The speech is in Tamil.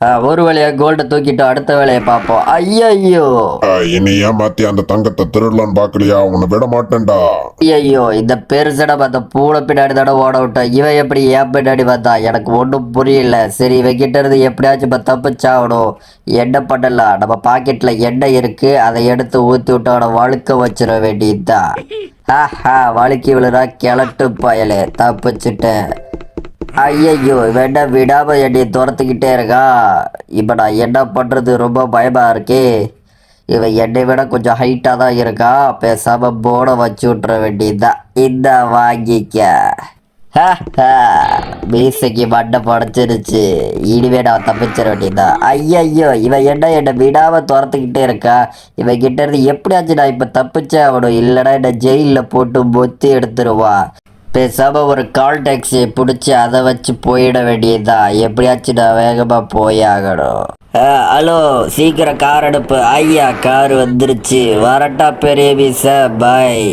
ஒரு வேலையை கோல்டை தூக்கிட்டு அடுத்த வேலையை பார்ப்போம். ஐயையோ. இனி ஏமாத்தி அந்த தங்கத்தை திருடலான்னு பாக்கலையா உன்னை விட மாட்டேன்டா. ஐயோ இந்த பெருசடை பார்த்த பூனை பின்னாடி தானே ஓட விட்டோம் இவன் எப்படி ஏன் பின்னாடி வந்தா? எனக்கு ஒன்றும் புரியல. சரி இவன் கிட்ட இருந்து எப்படியாச்சும் இப்போ தப்பிச்சாகணும். என்ன பண்ணலாம் நம்ம பாக்கெட்ல எண்ணெய் இருக்கு அதை எடுத்து ஊற்றி விட்டு அவனை வழுக்க வச்சிட வேண்டியதுதான். ஆஹா வழுக்கி விழுறா கிளட்டு பயலே. தப்பிச்சுட்டேன். ஐயையோ வேண்டா விடாம என்னை துரத்துக்கிட்டே இருக்கா? இப்போ நான் என்ன பண்றது? ரொம்ப பயமா இருக்கே. இவன் என்னை விட கொஞ்சம் ஹைட்டாக தான் இருக்கா? பேசாம போட வச்சு விட்ற வேண்டியதுதான். இந்த வாங்கிக்க. மீசைக்கு மண்டை படைச்சிருச்சு. இனிமே நான் தப்பிச்சிட வேண்டியதுதான். ஐயையோ இவன் என்ன என்னை விடாம துரத்துக்கிட்டே இருக்கா? இவன் கிட்ட இருந்து எப்படியாச்சும் நான் இப்போ தப்பிச்சே ஆகணும். இல்லைனா என்னை ஜெயிலில் போட்டு மொத்தி எடுத்துருவான். பேசாமல் ஒரு கால் டாக்ஸியை பிடிச்சி அதை வச்சு போயிட வேண்டியதுதான் எப்படியாச்சும் நான் வேகமா போய் ஆகணும். ஹலோ சீக்கிரம் கார் அனுப்பு ஐயா கார் வந்துருச்சு. வரட்டா பெரிய மீச பாய்